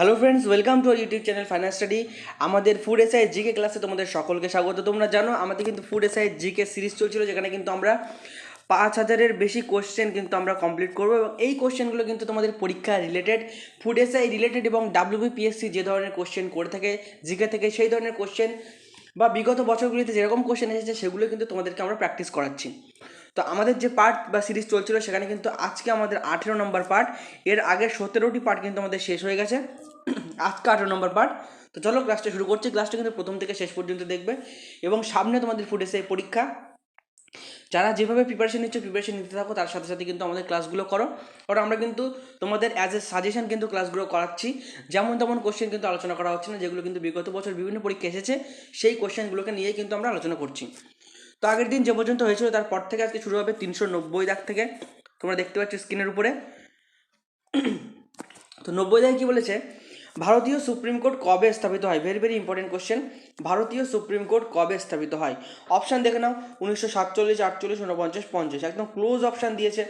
Hello friends welcome to YouTube channel finance study আমাদের food SI GK ক্লাসে তোমাদের সকলকে স্বাগত। তোমরা জানো, আমাদের কিন্তু ফুড এসআই জিকে সিরিজ চলছিল, যেখানে কিন্তু আমরা পাঁচ হাজারের বেশি কোশ্চেন কিন্তু আমরা কমপ্লিট করব এবং এই কোশ্চেনগুলো কিন্তু তোমাদের পরীক্ষা রিলেটেড ফুড এসআই রিলেটেড এবং ডাব্লিউবিপিএসসি যে ধরনের কোশ্চেন করে থাকে জিকে থেকে সেই ধরনের কোশ্চেন বা বিগত বছরগুলিতে যেরকম কোশ্চেন এসেছে, সেগুলো কিন্তু তোমাদেরকে আমরা প্র্যাকটিস করাচ্ছি। তো আমাদের যে পার্ট বা সিরিজ চলছিল, সেখানে কিন্তু আজকে আমাদের আঠেরো নম্বর পার্ট এর আগে সতেরোটি পার্ট কিন্তু আমাদের শেষ হয়ে গেছে। আজকে আঠেরো নম্বর পার্ট তো চলো ক্লাসটা শুরু করছি। ক্লাসটা কিন্তু প্রথম থেকে শেষ পর্যন্ত দেখবে। এবং সামনে তোমাদের এসে পরীক্ষা। যারা যেভাবে প্রিপারেশন নিচ্ছ প্রিপারেশন নিতে থাকো, তার সাথে সাথে কিন্তু আমাদের ক্লাসগুলো করো। কারণ আমরা কিন্তু তোমাদের অ্যাজ এ সাজেশন কিন্তু ক্লাসগুলো করাচ্ছি। যেমন তেমন কোশ্চেন কিন্তু আলোচনা করা হচ্ছে না, যেগুলো কিন্তু বিগত বছর বিভিন্ন পরীক্ষা এসেছে, সেই কোশ্চেনগুলোকে নিয়েই কিন্তু আমরা আলোচনা করছি। তো আগের দিন যে পর্যন্ত হয়েছিল তারপর থেকে আজকে শুরু হবে তিনশো নব্বই দাগ থেকে। তোমরা দেখতে পাচ্ছ স্ক্রিনের উপরে। তো নব্বই দাগে কী বলেছে? ভারতীয় সুপ্রিম কোর্ট কবে স্থাপিত হয়? ভেরি ভেরি ইম্পর্টেন্ট কোশ্চেন ভারতীয় সুপ্রিম কোর্ট কবে স্থাপিত হয়? অপশান দেখে নাও। উনিশশো সাতচল্লিশ, আটচল্লিশ, উনপঞ্চাশ, পঞ্চাশ। একদম ক্লোজ অপশান দিয়েছে।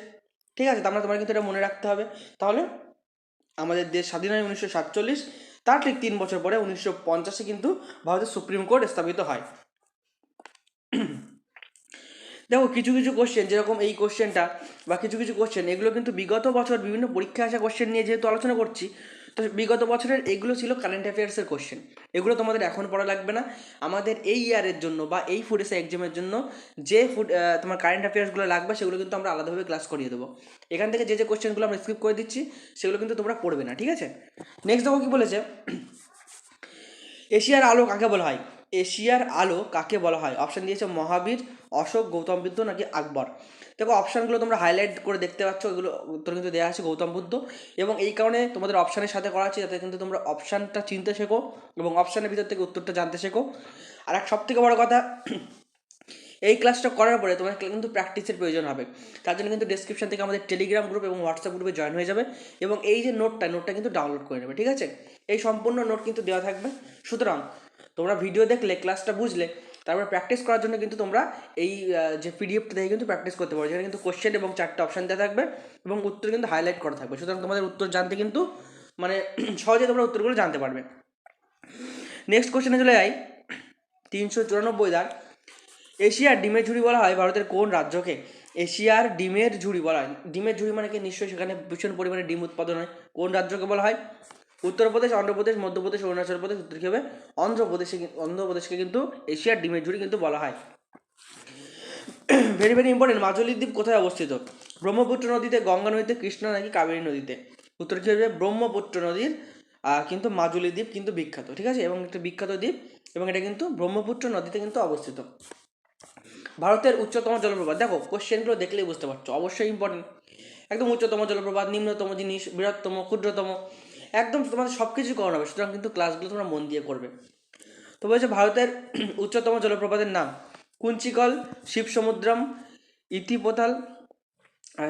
ঠিক আছে? তার মানে তোমার কিন্তু এটা মনে রাখতে হবে। তাহলে আমাদের দেশ স্বাধীন হয় উনিশশো সাতচল্লিশ। তার ঠিক তিন বছর পরে উনিশশো পঞ্চাশে কিন্তু ভারতের সুপ্রিম কোর্ট স্থাপিত হয়। দেখো, কিছু কিছু কোশ্চেন যেরকম এই কোশ্চেনটা বা কিছু কিছু কোশ্চেন এগুলো কিন্তু বিগত বছর বিভিন্ন পরীক্ষায় আসা কোশ্চেন নিয়ে যেহেতু আলোচনা করছি তো বিগত বছরের এগুলো ছিল কারেন্ট অ্যাফেয়ার্সের কোশ্চেন এগুলো তোমাদের এখন পড়া লাগবে না। আমাদের এই ইয়ারের জন্য বা এই ফুড এসে এক্সামের জন্য যে ফুড তোমার কারেন্ট অ্যাফেয়ার্সগুলো লাগবে, সেগুলো কিন্তু আমরা আলাদাভাবে ক্লাস করিয়ে দেবো। এখান থেকে যে যে কোশ্চেনগুলো আমরা স্কিপ করে দিচ্ছি, সেগুলো কিন্তু তোমরা পড়বে না, ঠিক আছে? নেক্সট দেখো কী বলেছে। এশিয়ার আলো কাকে বলা হয়? এশিয়ার আলো কাকে বলা হয়? অপশান দিয়েছে মহাবীর, অশোক, গৌতম বুদ্ধ নাকি আকবর? দেখো অপশানগুলো তোমরা হাইলাইট করে দেখতে পাচ্ছ এগুলো উত্তর কিন্তু দেওয়া আছে গৌতম বুদ্ধ। এবং এই কারণে তোমাদের অপশানের সাথে করা আছে, যাতে কিন্তু তোমরা অপশানটা চিনতে শেখো এবং অপশানের ভিতর থেকে উত্তরটা জানতে শেখো। আর এক সব থেকে বড় কথা, এই ক্লাসটা করার পরে তোমার কিন্তু প্র্যাকটিসের প্রয়োজন হবে। তার জন্য কিন্তু ডিসক্রিপশন থেকে আমাদের টেলিগ্রাম গ্রুপ এবং হোয়াটসঅ্যাপ গ্রুপে জয়েন হয়ে যাবে এবং এই যে নোটটা নোটটা কিন্তু ডাউনলোড করে নেবে, ঠিক আছে? এই সম্পূর্ণ নোট কিন্তু দেওয়া থাকবে। সুতরাং তোমরা ভিডিও দেখলে ক্লাসটা বুঝলে তারপরে প্র্যাকটিস করার জন্য কিন্তু তোমরা এই যে পিডিএফটা দেখে কিন্তু প্র্যাকটিস করতে পারো। যেখানে কিন্তু কোশ্চেন এবং চারটে অপশান দেওয়া থাকবে এবং উত্তর কিন্তু হাইলাইট করা থাকবে। সুতরাং তোমাদের উত্তর জানতে কিন্তু মানে সহজে তোমরা উত্তরগুলো জানতে পারবে। নেক্সট কোশ্চেনে চলে যাই। তিনশো চুরানব্বই দাগ এশিয়ার ডিমের ঝুড়ি বলা হয় ভারতের কোন রাজ্যকে? এশিয়ার ডিমের ঝুড়ি বলা হয়। ডিমের ঝুড়ি মানে কি? নিশ্চয়ই সেখানে ভীষণ পরিমাণে ডিম উৎপাদন হয়। কোন রাজ্যকে বলা হয়? উত্তরপ্রদেশ, অন্ধ্রপ্রদেশ, মধ্যপ্রদেশ, অরুণাচল প্রদেশ, উত্তর কী অন্ধ্রপ্রদেশে অন্ধ্রপ্রদেশকে কিন্তু এশিয়ার ডিমের ঝুড়ি কিন্তু বলা হয়। ভেরি ভেরি ইম্পর্টেন্ট মাজুলি দ্বীপ কোথায় অবস্থিত? ব্রহ্মপুত্র নদীতে, গঙ্গা নদীতে, কৃষ্ণা নাকি কাবেরী নদীতে? উত্তর কী হবে? ব্রহ্মপুত্র নদীর কিন্তু মাজুলি দ্বীপ কিন্তু বিখ্যাত, ঠিক আছে? এবং একটা বিখ্যাত দ্বীপ, এবং এটা কিন্তু ব্রহ্মপুত্র নদীতে কিন্তু অবস্থিত। ভারতের উচ্চতম জলপ্রপাত, দেখো কোশ্চেনগুলো দেখলেই বুঝতে পারছ, অবশ্যই ইম্পর্টেন্ট একদম উচ্চতম জলপ্রপাত, নিম্নতম জিনিস, বৃহত্তম, ক্ষুদ্রতম একদম তোমাদের সব কিছুই করানো হবে। সুতরাং কিন্তু ক্লাসগুলো তোমরা মন দিয়ে করবে। তো বলছে ভারতের উচ্চতম জলপ্রপাতের নাম কুঞ্চিকল, শিবসমুদ্রম, ইতিপোথাল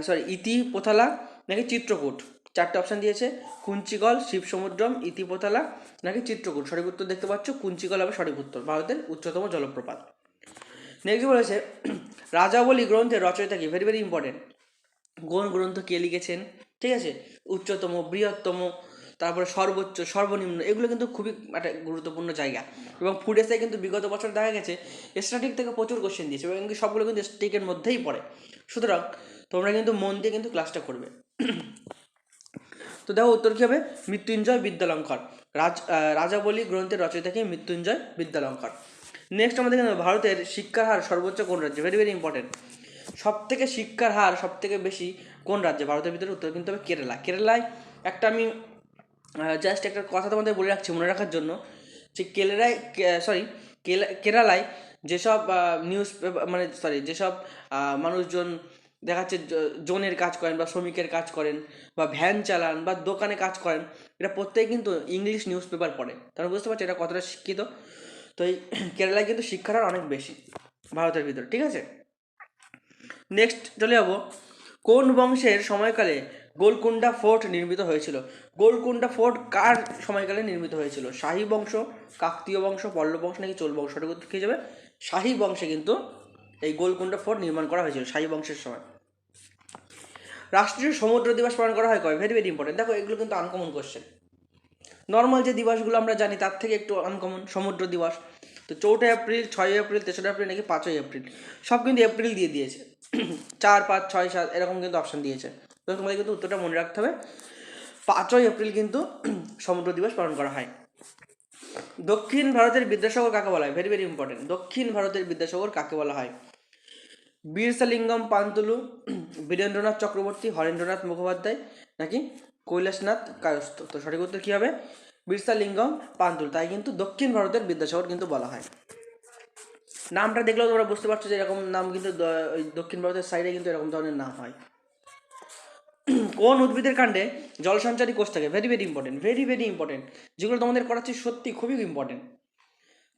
সরি ইতিপোথালা নাকি চিত্রকূট। চারটে অপশান দিয়েছে। কুঞ্চিকল, শিবসমুদ্রম, ইতিপোথালা নাকি চিত্রকূট। সঠিক উত্তর দেখতে পাচ্ছ, কুঞ্চিকল হবে সঠিক উত্তর, ভারতের উচ্চতম জলপ্রপাত। নেক্সট বলেছে, রাজাবলী গ্রন্থের রচয়িতা কি? ভেরি ভেরি ইম্পর্টেন্ট কোন গ্রন্থ কে লিখেছেন? ঠিক আছে? উচ্চতম, বৃহত্তম তারপরে সর্বোচ্চ, সর্বনিম্ন, এগুলো কিন্তু খুবই একটা গুরুত্বপূর্ণ জায়গা। এবং ফুড এসে কিন্তু বিগত বছর দেখা গেছে স্ট্যাটিক থেকে প্রচুর কোশ্চেন দিয়েছে এবং সবগুলো কিন্তু স্টেকের মধ্যেই পড়ে। সুতরাং তোমরা কিন্তু মন দিয়ে কিন্তু ক্লাসটা করবে। তো দেখো উত্তর কী হবে? মৃত্যুঞ্জয় বিদ্যালঙ্কর। রাজ রাজাবলী গ্রন্থের রচয়িতাকে মৃত্যুঞ্জয় বিদ্যালঙ্কর। নেক্সট আমাদের কিন্তু ভারতের শিক্ষার হার সর্বোচ্চ কোন রাজ্যে? ভেরি ভেরি ইম্পর্টেন্ট সব থেকে শিক্ষার হার সব থেকে বেশি কোন রাজ্যে? ভারতের ভিতরে উত্তর কিন্তু হবে কেরালা। কেরালায় একটা আমি জাস্ট একটা কথা তোমাদের বলে রাখছি, মনে রাখার জন্য। যে কেরালায় সরি কেরালায় যেসব নিউজ পেপার মানে সরি যেসব মানুষজন দেখাচ্ছে জোনের কাজ করেন বা শ্রমিকের কাজ করেন বা ভ্যান চালান বা দোকানে কাজ করেন এটা প্রত্যেকে কিন্তু ইংলিশ নিউজ পেপার পড়ে। তারা বুঝতে পারছ এটা কতটা শিক্ষিত? তো এই কেরালায় কিন্তু শিক্ষার হার অনেক বেশি, ভারতের ভিতরে, ঠিক আছে? নেক্সট চলে যাব। কোন বংশের সময়কালে গোলকুন্ডা ফোর্ট নির্মিত হয়েছিল? গোলকুন্ডা ফোর্ট কার সময়কালে নির্মিত হয়েছিল? শাহী বংশ, কাকতীয় বংশ, পল্লব বংশ নাকি চোল বংশ সঠিক উত্তর যাবে? শাহী বংশে কিন্তু এই গোলকুন্ডা ফোর্ট নির্মাণ করা হয়েছিল, শাহী বংশের সময়। রাষ্ট্রীয় সমুদ্র দিবস পালন করা হয় কয়? ভেরি ভেরি ইম্পর্টেন্ট দেখো, এগুলো কিন্তু আনকমন কোশ্চেন নর্মাল যে দিবসগুলো আমরা জানি, তার থেকে একটু আনকমন সমুদ্র দিবস। তো চৌঠা এপ্রিল ছয় এপ্রিল, তেসরা এপ্রিল নাকি পাঁচই এপ্রিল? সব কিন্তু এপ্রিল দিয়ে দিয়েছে। চার, পাঁচ, ছয়, সাত, এরকম কিন্তু অপশান দিয়েছে। তো তোমাদের কিন্তু উত্তরটা মনে রাখতে হবে। পাঁচই এপ্রিল কিন্তু সমুদ্র দিবস পালন করা হয়। দক্ষিণ ভারতের বিদ্যাসাগর কাকে বলা হয়? ভেরি ভেরি ইম্পর্টেন্ট দক্ষিণ ভারতের বিদ্যাসাগর কাকে বলা হয়? বীরসালিঙ্গম, পান্তুলু, বীরেন্দ্রনাথ চক্রবর্তী, হরেন্দ্রনাথ মুখোপাধ্যায় নাকি কৈলাসনাথ কায়স্থ? তো সঠিক উত্তর কী হবে? বীরসালিঙ্গম, পান্তুলু। তাই কিন্তু দক্ষিণ ভারতের বিদ্যাসাগর কিন্তু বলা হয়। নামটা দেখলেও তোমরা বুঝতে পারছ যে এরকম নাম কিন্তু দক্ষিণ ভারতের সাইডে কিন্তু এরকম ধরনের নাম হয়। কোন উদ্ভিদের কাণ্ডে জল সঞ্চারী কোষ থাকে? Very very important very very important যেগুলো তোমাদের করাচ্ছি সত্যি খুবই ইম্পর্টেন্ট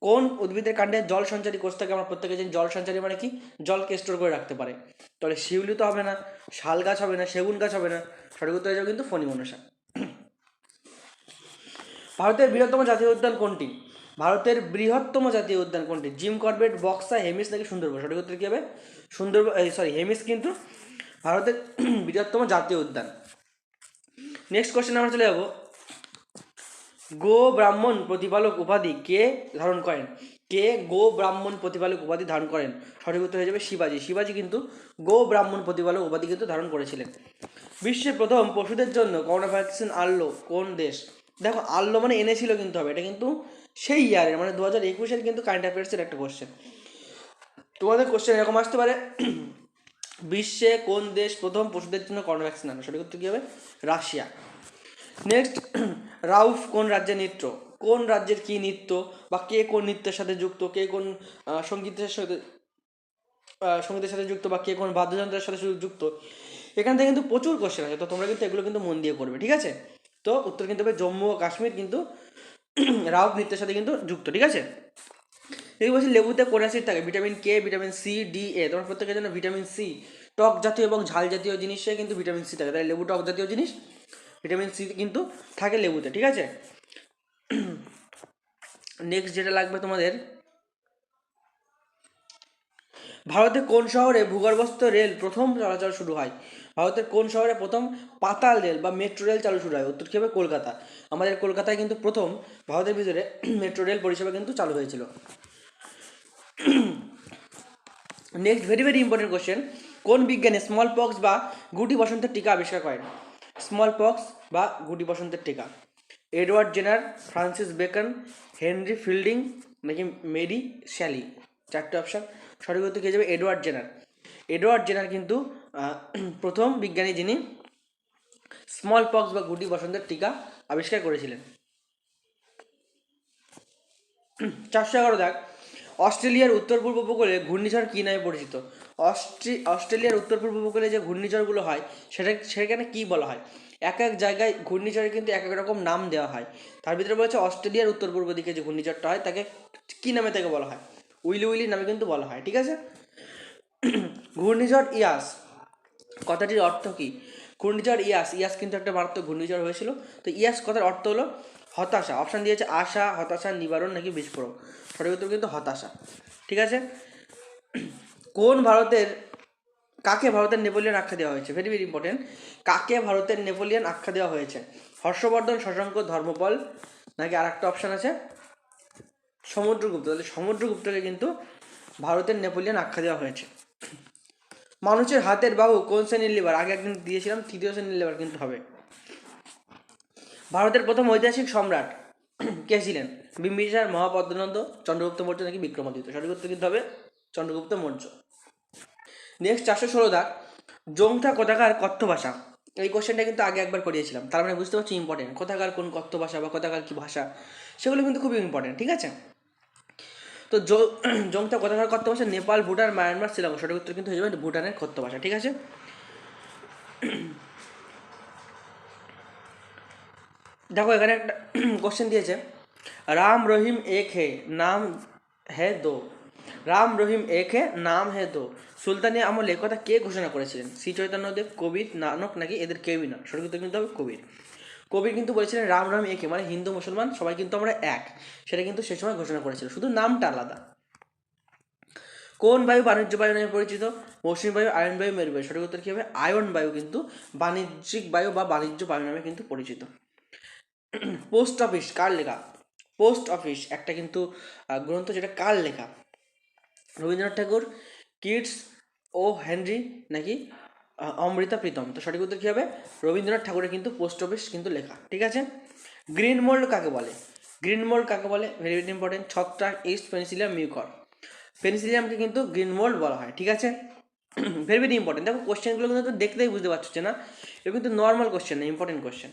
কোন উদ্ভিদের কাণ্ডে জল সঞ্চারী কোষ থাকে? আমরা প্রত্যেকে জানি জল সঞ্চারী মানে কি? জলকে স্টোর করে রাখতে পারে। তাহলে শিউলি তো হবে না, শাল গাছ হবে না, সেগুন গাছ হবে না, সঠিক উত্তর যাবে কিন্তু ফণি মনসা ভারতের বৃহত্তম জাতীয় উদ্যান কোনটি? ভারতের বৃহত্তম জাতীয় উদ্যান কোনটি? জিম কর্বেট, বক্সা, হেমিস নাকি সুন্দরবন? সঠিক উত্তর কী হবে? সুন্দরবন সরি হেমিস কিন্তু ভারতের বৃহত্তম জাতীয় উদ্যান। নেক্সট কোশ্চেন আমরা চলে যাব। গো ব্রাহ্মণ প্রতিপালক উপাধি কে ধারণ করেন? কে গো ব্রাহ্মণ প্রতিপালক উপাধি ধারণ করেন? সঠিক উত্তর হয়ে যাবে শিবাজি। শিবাজি কিন্তু গো ব্রাহ্মণ প্রতিপালক উপাধি কিন্তু ধারণ করেছিলেন। বিশ্বের প্রথম পশুদের জন্য করোনা ভ্যাকসিন আনলো কোন দেশ? দেখো আনলো মানে এনেছিল কিন্তু হবে। এটা কিন্তু সেই ইয়ারের মানে দু হাজার একুশের কিন্তু কারেন্ট অ্যাফেয়ার্সের একটা কোশ্চেন তোমাদের কোশ্চেন এরকম আসতে পারে। বিশ্বে কোন দেশ প্রথম পশুদের জন্য করোনা ভ্যাকসিন আনলো সঠিক উত্তর কী হবে? রাশিয়া। নেক্সট রাউফ কোন রাজ্যের নৃত্য? কোন রাজ্যের কি নৃত্য? বা কে কোন নৃত্যের সাথে যুক্ত? কে কোন সঙ্গীতের সাথে সঙ্গীতের সাথে যুক্ত? বা কে কোন বাদ্যযন্ত্রের সাথে যুক্ত? এখান থেকে কিন্তু প্রচুর কোশ্চেন আছে তো তোমরা কিন্তু এগুলো কিন্তু মন দিয়ে করবে ঠিক আছে? তো উত্তর কিন্তু হবে জম্মু ও কাশ্মীর, কিন্তু রাউফ নৃত্যের সাথে কিন্তু যুক্ত, ঠিক আছে? এই বলছি লেবুতে কোন অ্যাসিড থাকে vitamin K vitamin C D A তোমার প্রত্যেকের জন্য ভিটামিন সি টক জাতীয় এবং ঝাল জাতীয় জিনিসে কিন্তু ভিটামিন সি থাকে। তাই লেবু টক জাতীয় জিনিস ভিটামিন সি কিন্তু থাকে লেবুতে, ঠিক আছে? নেক্সট যেটা লাগবে তোমাদের ভারতের কোন শহরে ভূগর্ভস্থ রেল প্রথম চলাচল শুরু হয়? ভারতের কোন শহরে প্রথম পাতাল রেল বা মেট্রো রেল চালু শুরু হয়? উত্তর কী হবে? কলকাতা। আমাদের কলকাতায় কিন্তু প্রথম ভারতের ভিতরে মেট্রো রেল পরিষেবা কিন্তু চালু হয়েছিল। Next very very important question কোন বিজ্ঞানী স্মল পক্স বা গুটি বসন্তের টিকা আবিষ্কার করেন? স্মল পক্স বা গুটি বসন্তের টিকা। Edward Jenner, Francis Bacon, Henry Fielding, নাকি মেরি শ্যালি? চারটে অপশান। সঠিক উত্তর যাবে? Edward Jenner. এডওয়ার্ড জেনার কিন্তু প্রথম বিজ্ঞানী যিনি স্মল পক্স বা গুটি বসন্তের টিকা আবিষ্কার করেছিলেন। চারশো এগারো দাগ। অস্ট্রেলিয়ার উত্তর পূর্ব উপকূলে ঘূর্ণিঝড় কী নামে পরিচিত? অস্ট্রে, অস্ট্রেলিয়ার উত্তর পূর্ব উপকূলে যে ঘূর্ণিঝড়গুলো হয়, সেটা, সেখানে কী বলা হয়? এক এক জায়গায় ঘূর্ণিঝড়ে কিন্তু এক এক রকম নাম দেওয়া হয়। তার ভিতরে বলেছে অস্ট্রেলিয়ার উত্তর পূর্ব দিকে যে ঘূর্ণিঝড়টা হয়, তাকে কী নামে তাকে বলা হয়? উইলি উইলি নামে কিন্তু বলা হয়, ঠিক আছে? ঘূর্ণিঝড় ইয়াস, কথাটির অর্থ কী? ঘূর্ণিঝড় ইয়াস ইয়াস কিন্তু একটা মারাত্মক ঘূর্ণিঝড় হয়েছিল। তো ইয়াস কথার অর্থ হলো হতাশা অপশান দিয়েছে আশা, হতাশা, নিবারণ নাকি বিস্ফোরক। সঠিক উত্তর কিন্তু হতাশা। ঠিক আছে? কোন ভারতের, কাকে ভারতের নেপোলিয়ান আখ্যা দেওয়া হয়েছে? ভেরি ভেরি ইম্পর্টেন্ট কাকে ভারতের নেপোলিয়ান আখ্যা দেওয়া হয়েছে? হর্ষবর্ধন, শশাঙ্ক, ধর্মপল, নাকি আর একটা অপশান আছে? সমুদ্রগুপ্ত। তাহলে সমুদ্রগুপ্তকে কিন্তু ভারতের নেপোলিয়ান আখ্যা দেওয়া হয়েছে। মানুষের হাতের বাহু কোন শ্রেণির লিভার আগে একদিন দিয়েছিলাম, তৃতীয় শ্রেণির লিভার কিন্তু হবে। ভারতের প্রথম ঐতিহাসিক সম্রাট কে ছিলেন? বিম্বিসার মহাপদ্মনন্দ চন্দ্রগুপ্ত মৌর্য নাকি বিক্রমাদিত্য? সঠিক উত্তর কিন্তু হবে চন্দ্রগুপ্ত মৌর্য। নেক্সট চারশো ষোলো দাগ জংথা কোথাকার কথ্য ভাষা এই কোশ্চেনটা কিন্তু আগে একবার করিয়েছিলাম। তার মানে বুঝতে পারছি ইম্পর্টেন্ট কোথাকার কোন কথ্য ভাষা বা কোথাকার কি ভাষা? সেগুলো কিন্তু খুবই ইম্পর্টেন্ট ঠিক আছে? তো জংথা কোথাকার কথ্য ভাষা নেপাল, ভুটান, মায়ানমার, শ্রীলঙ্কা। সঠিক উত্তর কিন্তু হয়ে যাবে ভুটানের কথ্য ভাষা ঠিক আছে? দেখো এখানে একটা কোশ্চেন দিয়েছে। রাম রহিম এক হে নাম হে দো রাম রহিম এক হে নাম হে দো সুলতানি আমলে এ কথা কে ঘোষণা করেছিলেন? শ্রী চৈতন্যদেব কবির, নানক নাকি এদের কেউই না? সঠিক উত্তর কিন্তু হবে কবির। কবির কিন্তু বলেছিলেন, রাম রাম একে মানে হিন্দু, মুসলমান, সবাই কিন্তু আমরা এক। সেটা কিন্তু সে সময় ঘোষণা করেছিল। শুধু নামটা আলাদা। কোন বায়ু বাণিজ্য বায়ু নামে পরিচিত? মৌসুমী বায়ু আয়ন বায়ু, মেরু বায়ু। সঠিক উত্তর কী হবে? আয়ন বায়ু কিন্তু বাণিজ্যিক বায়ু বা বাণিজ্য বায়ু নামে কিন্তু পরিচিত। পোস্ট অফিস, কার লেখা? পোস্ট অফিস, একটা কিন্তু গ্রন্থ যেটা কার লেখা? Rabindranath Tagore, Keats O Henry নাকি অমৃতা প্রীতম। তো সঠিক উত্তর কী হবে? রবীন্দ্রনাথ ঠাকুরের কিন্তু পোস্ট অফিস কিন্তু লেখা, ঠিক আছে? গ্রিন মোল্ড কাকে বলে? গ্রিন মোল্ড কাকে বলে? ভেরি ভেরি ইম্পর্টেন্ট ছত্রাক, ইস্ট পেনিসিলিয়াম মিউকর। পেনিসিলিয়ামকে কিন্তু গ্রিন মোল্ড বলা হয়, ঠিক আছে? ভেরি ভেরি ইম্পর্টেন্ট দেখো কোশ্চেনগুলো কিন্তু দেখতেই বুঝতে পারছ না এগুলো কিন্তু নর্মাল কোশ্চেন না ইম্পর্টেন্ট কোশ্চেন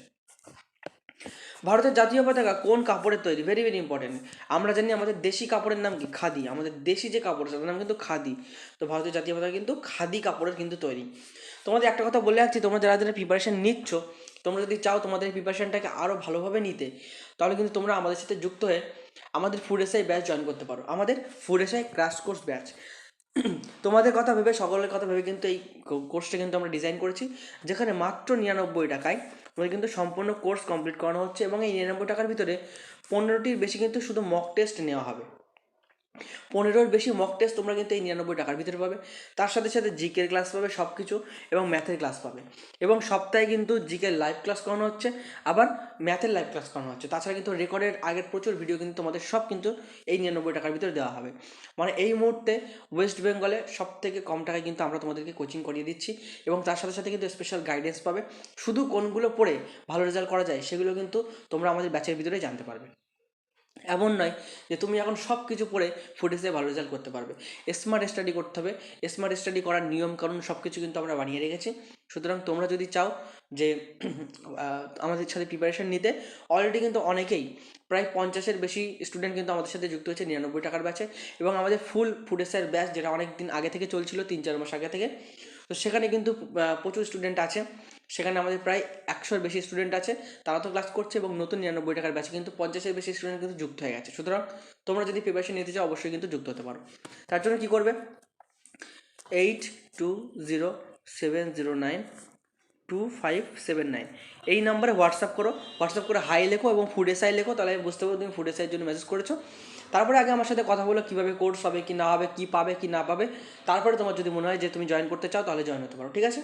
ভারতের জাতীয় পতাকা কোন কাপড়ের তৈরি? ভেরি ভেরি ইম্পর্টেন্ট আমরা জানি আমাদের দেশি কাপড়ের নাম কি? খাদি। আমাদের দেশি যে কাপড় তার নাম কিন্তু খাদি। তো ভারতের জাতীয় পতাকা কিন্তু খাদি কাপড়ের কিন্তু তৈরি। তোমাদের একটা কথা বলে রাখছি, তোমরা যারা যারা প্রিপারেশান নিচ্ছ, তোমরা যদি চাও তোমাদের প্রিপারেশনটাকে আরও ভালোভাবে নিতে, তাহলে কিন্তু তোমরা আমাদের সাথে যুক্ত হয়ে আমাদের ফুড এসআই ব্যাচ জয়েন করতে পারো। আমাদের food SI crash course batch তোমাদের কথা ভেবে, সকলের কথা ভেবে কিন্তু এই কোর্সটা কিন্তু আমরা ডিজাইন করেছি, যেখানে মাত্র নিরানব্বই টাকায় তোমাদের কিন্তু সম্পূর্ণ কোর্স কমপ্লিট করানো হচ্ছে এবং এই নিরানব্বই টাকার ভিতরে পনেরোটির বেশি কিন্তু শুধু মক টেস্ট নেওয়া হবে। পনেরোর বেশি মক টেস্ট তোমরা কিন্তু এই নিরানব্বই টাকার ভিতরে পাবে। তার সাথে সাথে জিকের ক্লাস পাবে সব কিছু এবং ম্যাথের ক্লাস পাবে। এবং সপ্তাহে কিন্তু জিকের লাইভ ক্লাস করানো হচ্ছে, আবার ম্যাথের লাইভ ক্লাস করানো হচ্ছে। তাছাড়া কিন্তু রেকর্ডের আগের প্রচুর ভিডিও কিন্তু তোমাদের সব কিন্তু এই নিরানব্বই টাকার ভিতরে দেওয়া হবে। মানে এই মুহূর্তে ওয়েস্ট বেঙ্গলে সব থেকে কম টাকায় কিন্তু আমরা তোমাদেরকে কোচিং করিয়ে দিচ্ছি এবং তার সাথে সাথে কিন্তু স্পেশাল গাইডেন্স পাবে। শুধু কোনগুলো পড়ে ভালো রেজাল্ট করা যায় সেগুলো কিন্তু তোমরা আমাদের ব্যাচের ভিতরে জানতে পারবে। এমন নয় যে তুমি এখন সব কিছু পড়ে ফুটেজে ভালো রেজাল্ট করতে পারবে। স্মার্ট স্টাডি করতে হবে। স্মার্ট স্টাডি করার নিয়ম কারণ সব কিছু কিন্তু আমরা বানিয়ে রেখেছি। সুতরাং তোমরা যদি চাও যে আমাদের সাথে প্রিপারেশন নিতে অলরেডি কিন্তু অনেকেই, প্রায় পঞ্চাশের বেশি স্টুডেন্ট কিন্তু আমাদের সাথে যুক্ত হয়েছে, নিরানব্বই টাকার ব্যাচে এবং আমাদের ফুল ফুডেসের ব্যাচ যেটা অনেক দিন আগে থেকে চলছিল, তিন চার মাস আগে থেকে। তো সেখানে কিন্তু প্রচুর স্টুডেন্ট আছে। সেখানে আমাদের প্রায় একশোর বেশি স্টুডেন্ট আছে। তারা তো ক্লাস করছে এবং নতুন নিরানব্বই টাকার ব্যাচে কিন্তু পঞ্চাশের বেশি স্টুডেন্ট কিন্তু যুক্ত হয়ে গেছে। সুতরাং তোমরা যদি প্রিপারেশন নিতে চাও, অবশ্যই কিন্তু যুক্ত হতে পারো। তার জন্য কী করবে? Eight two zero seven zero nine two five seven nine এই নাম্বারে হোয়াটসঅ্যাপ করো। হোয়াটসঅ্যাপ করে হাই লেখো এবং ফুড এসআই লেখো, তাহলে আমি বুঝতে পারব তুমি ফুড এসআইয়ের জন্য মেসেজ করেছ। তারপরে আগে আমার সাথে কথা বলো, কীভাবে কোর্স হবে, কি না হবে, কী পাবে, কি না পাবে। তারপরে তোমার যদি মনে হয় যে তুমি জয়েন করতে চাও, তাহলে জয়েন হতে পারো, ঠিক আছে?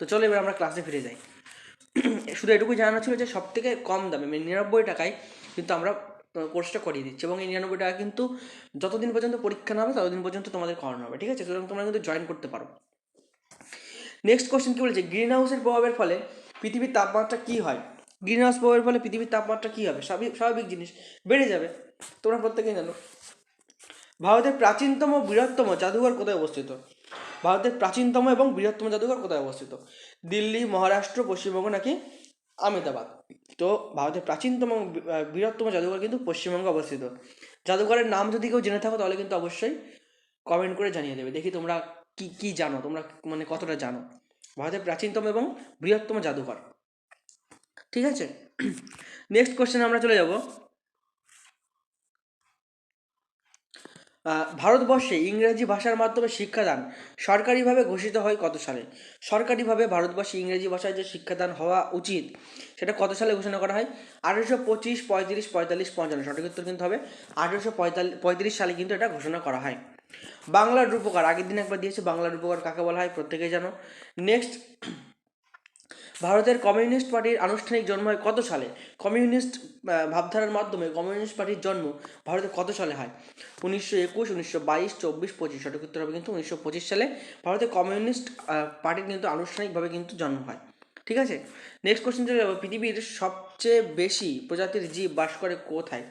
তো চলো এবার আমরা ক্লাসে ফিরে যাই। শুধু এটুকুই জানানো ছিল যে সব থেকে কম দামে মানে নিরানব্বই টাকায় কিন্তু আমরা কোর্সটা করিয়ে দিচ্ছি এবং এই নিরানব্বই টাকা কিন্তু যতদিন পর্যন্ত পরীক্ষা না হবে, ততদিন পর্যন্ত তোমাদের করানো হবে, ঠিক আছে? সুতরাং তোমরা কিন্তু জয়েন করতে পারো। নেক্সট কোশ্চেন কী বলেছে? গ্রিন হাউসের প্রভাবের ফলে পৃথিবীর তাপমাত্রা কী হয়? গ্রিন হাউস প্রভাবের ফলে পৃথিবীর তাপমাত্রা কী হবে? স্বাভাবিক স্বাভাবিক জিনিস, বেড়ে যাবে। তোমরা প্রত্যেকেই জানো। ভারতের প্রাচীনতম বৃহত্তম জাদুঘর কোথায় অবস্থিত? ভারতের প্রাচীনতম এবং বৃহত্তম জাদুঘর কোথায় অবস্থিত? দিল্লি, মহারাষ্ট্র, পশ্চিমবঙ্গ নাকি আমেদাবাদ তো ভারতের প্রাচীনতম বৃহত্তম জাদুঘর কিন্তু পশ্চিমবঙ্গে অবস্থিত। জাদুঘরের নাম যদি কেউ জেনে থাকো তাহলে কিন্তু অবশ্যই কমেন্ট করে জানিয়ে দেবে। দেখি তোমরা কি কি জানো? তোমরা মানে কতটা জানো? ভারতের প্রাচীনতম এবং বৃহত্তম জাদুঘর। ঠিক আছে? নেক্সট কোশ্চেন আমরা চলে যাব। ভারতবর্ষে ইংরেজি ভাষার মাধ্যমে শিক্ষাদান সরকারিভাবে ঘোষিত হয় কত সালে? সরকারিভাবে ভারতবর্ষে ইংরেজি ভাষায় যে শিক্ষাদান হওয়া উচিত, সেটা কত সালে ঘোষণা করা হয়? আঠেরোশো পঁচিশ, পঁয়ত্রিশ, পঁয়তাল্লিশ, পঞ্চান্ন। সঠিক উত্তর কিন্তু হবে আঠেরোশো পঁয়তাল্লিশ সালে কিন্তু এটা ঘোষণা করা হয়। বাংলার রূপকার, আগের দিন একবার দিয়েছে, বাংলার রূপকার কাকে বলা হয়? প্রত্যেকেই জানো। নেক্সট ভারতের কমিউনিস্ট পার্টির আনুষ্ঠানিক জন্ম হয় কত সালে? কমিউনিস্ট ভাবধারার মাধ্যমে কমিউনিস্ট পার্টির জন্ম ভারতে কত সালে হয়? উনিশশো একুশ, উনিশশো বাইশ, চব্বিশ, পঁচিশ, সঠিক উত্তর হবে কিন্তু উনিশশো পঁচিশ সালে ভারতে কমিউনিস্ট পার্টির কিন্তু আনুষ্ঠানিকভাবে কিন্তু জন্ম হয়। ঠিক আছে? নেক্সট কোশ্চেন চলে যাব। পৃথিবীর সবচেয়ে বেশি প্রজাতির জীব বাস করে কোথায়?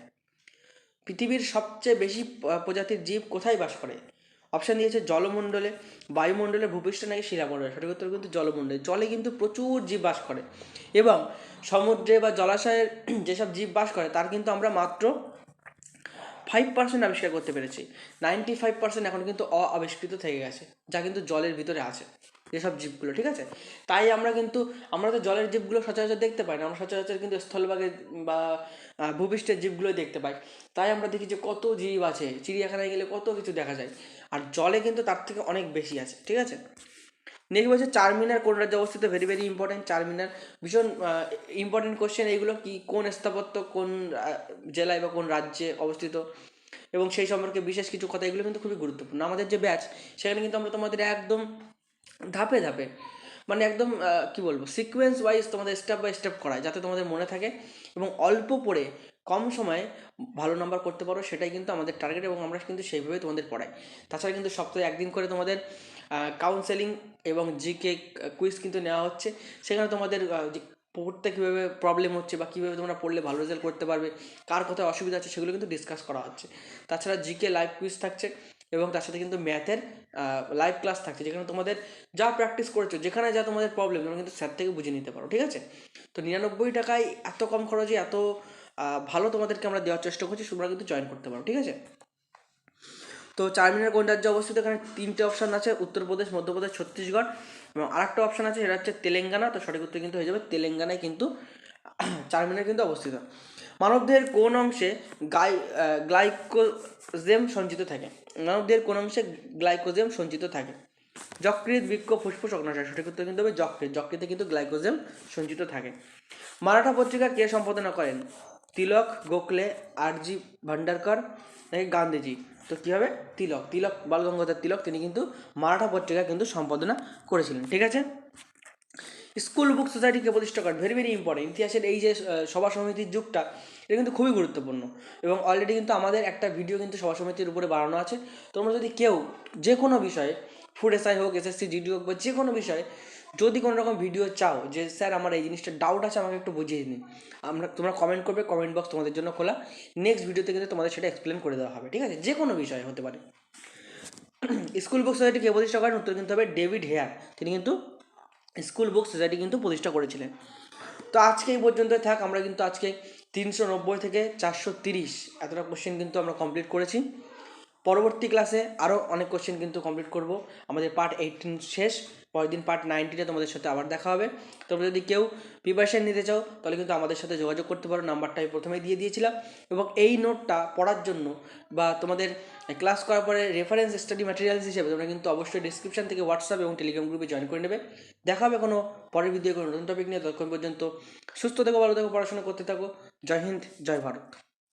পৃথিবীর সবচেয়ে বেশি প্রজাতির জীব কোথায় বাস করে? অপশান দিয়েছে জলমণ্ডলে বায়ুমণ্ডলে ভূপৃষ্ঠ নাকি শিলামণ্ডলে, সঠিক উত্তর কিন্তু জলমণ্ডলে। জলে কিন্তু প্রচুর জীব বাস করে এবং সমুদ্রে বা জলাশয়ের যেসব জীব বাস করে, তার কিন্তু আমরা মাত্র ফাইভ পার্সেন্ট আবিষ্কার করতে পেরেছি। নাইনটি ফাইভ পার্সেন্ট এখন কিন্তু অ আবিষ্কৃত থেকে গেছে, যা কিন্তু জলের ভিতরে আছে। যেসব জীবগুলো, ঠিক আছে? তাই আমরা কিন্তু, আমরা তো জলের জীবগুলো সচরাচর দেখতে পাই না, আমরা সচরাচর কিন্তু স্থলভাগে বা ভূপৃষ্ঠের জীবগুলো দেখতে পাই। তাই আমরা দেখি যে কত জীব আছে, চিড়িয়াখানায় গেলে কত কিছু দেখা যায়। আর জলে কিন্তু তার থেকে অনেক বেশি আছে, ঠিক আছে? নেক্সট বলছে, চারমিনার কোন রাজ্যে অবস্থিত? Very very important Charminar. ভীষণ ইম্পর্টেন্ট কোশ্চেন এইগুলো কি, কোন স্থাপত্য, কোন জেলায় বা কোন রাজ্যে অবস্থিত? এবং সেই সম্পর্কে বিশেষ কিছু কথা, এগুলো কিন্তু খুবই গুরুত্বপূর্ণ। আমাদের যে ব্যাচ, সেখানে কিন্তু আমরা তোমাদের একদম ধাপে ধাপে। মানে একদম কি বলব সিকোয়েন্স ওয়াইজ তোমাদের স্টেপ বাই স্টেপ করায়, যাতে তোমাদের মনে থাকে এবং অল্প পড়ে কম সময়ে ভালো নাম্বার করতে পারো, সেটাই কিন্তু আমাদের টার্গেট এবং আমরা কিন্তু সেইভাবে তোমাদের পড়াই। তাছাড়া কিন্তু সপ্তাহে একদিন করে তোমাদের কাউন্সেলিং এবং জিকে কুইজ কিন্তু নেওয়া হচ্ছে। সেখানে তোমাদের পড়তে কীভাবে প্রবলেম হচ্ছে বা কীভাবে তোমরা পড়লে ভালো রেজাল্ট করতে পারবে, কার কোথায় অসুবিধা আছে সেগুলো কিন্তু ডিসকাস করা হচ্ছে। তাছাড়া জিকে লাইভ কুইজ থাকছে। এবং তার সাথে কিন্তু ম্যাথের লাইভ ক্লাস থাকছে, যেখানে তোমাদের যা প্র্যাকটিস করেছ, যেখানে যা তোমাদের প্রবলেম তোমরা কিন্তু স্যার থেকে বুঝে নিতে পারো, ঠিক আছে? তো নিরানব্বই টাকায় এত কম খরচে এত ভালো তোমাদেরকে আমরা দেওয়ার চেষ্টা করছি, তোমরা কিন্তু জয়েন করতে পারো, ঠিক আছে? তো চারমিনার কোন রাজ্যে অবস্থিত, এখানে তিনটে অপশান আছে, উত্তরপ্রদেশ, মধ্যপ্রদেশ, ছত্তিশগড় এবং আরেকটা অপশান আছে, সেটা হচ্ছে তেলেঙ্গানা, তো সঠিক উত্তর কিন্তু হয়ে যাবে, তেলেঙ্গানায় কিন্তু চারমিনার কিন্তু অবস্থিত। মানবদেহের কোন অংশে গাই গ্লাইকোজেম সঞ্চিত থাকে? মানবদেহের কোন অংশে গ্লাইকোজেম সঞ্চিত থাকে? যকৃত বৃক্ষ ফুসফুস, অগ্নাশয়, সঠিক উত্তর কিন্তু হবে যকৃত যকৃতে কিন্তু গ্লাইকোজেম সঞ্চিত থাকে। মারাঠা পত্রিকা কে সম্পাদনা করেন? তিলক, গোখলে, আরজি ভান্ডারকর নাকি গান্ধীজি? তো কী হবে? তিলক। তিলক, বালগঙ্গাধর তিলক, তিনি কিন্তু মারাঠা পত্রিকা কিন্তু সম্পাদনা করেছিলেন। ঠিক আছে? স্কুল বুক সোসাইটিকে প্রতিষ্ঠা করেন ভেরি ভেরি ইম্পর্টেন্ট ইতিহাসের এই যে সভা সমিতির যুগটা, এটা কিন্তু খুবই গুরুত্বপূর্ণ। এবং অলরেডি কিন্তু আমাদের একটা ভিডিও কিন্তু সভা সমিতির উপরে বানানো আছে। তোমরা যদি কেউ যে কোনো বিষয়ে ফুড এসআই হোক এসএসসি জিডি হোক বা যে কোনো বিষয়ে, যদি কোনো রকম ভিডিও চাও যে, স্যার, আমার এই জিনিসটা ডাউট আছে, আমাকে একটু বুঝিয়ে দিন। আমরা, তোমরা কমেন্ট করবে কমেন্ট বক্স তোমাদের জন্য খোলা। নেক্সট ভিডিওতে কিন্তু তোমাদের সেটা এক্সপ্লেন করে দেওয়া হবে, ঠিক আছে? যে কোনো বিষয় হতে পারে। স্কুল বুক সোসাইটি কে প্রতিষ্ঠা করেন উত্তর কিন্তু হবে ডেভিড হেয়ার। তিনি কিন্তু স্কুল বুক সোসাইটি কিন্তু প্রতিষ্ঠা করেছিলেন। তো আজকে এই পর্যন্ত থাক, আমরা কিন্তু আজকে তিনশো নব্বই থেকে চারশো তিরিশ এতটা কোশ্চেন কিন্তু আমরা কমপ্লিট করেছি। পরবর্তী ক্লাসে আরও অনেক কোশ্চেন কিন্তু কমপ্লিট করব। আমাদের পার্ট এইটিন শেষ। পরের দিন পার্ট নাইনটিনে তোমাদের সাথে আবার দেখা হবে। তোমরা যদি কেউ প্রিপারেশন নিতে চাও, তাহলে কিন্তু আমাদের সাথে যোগাযোগ করতে পারো। নাম্বারটা আমি প্রথমেই দিয়ে দিয়েছিলাম। এবং এই নোটটা পড়ার জন্য বা তোমাদের ক্লাস করার পরে রেফারেন্স স্টাডি ম্যাটেরিয়ালস হিসেবে তোমরা কিন্তু অবশ্যই ডিসক্রিপশন থেকে হোয়াটসঅ্যাপ এবং টেলিগ্রাম গ্রুপে জয়েন করে নেবে। দেখা হবে কোনো পরের ভিডিও কোনো নতুন টপিক নিয়ে। ততক্ষণ পর্যন্ত সুস্থ থেকো, ভালো থেকো, পড়াশোনা করতে থাকো। জয় হিন্দ, জয় ভারত।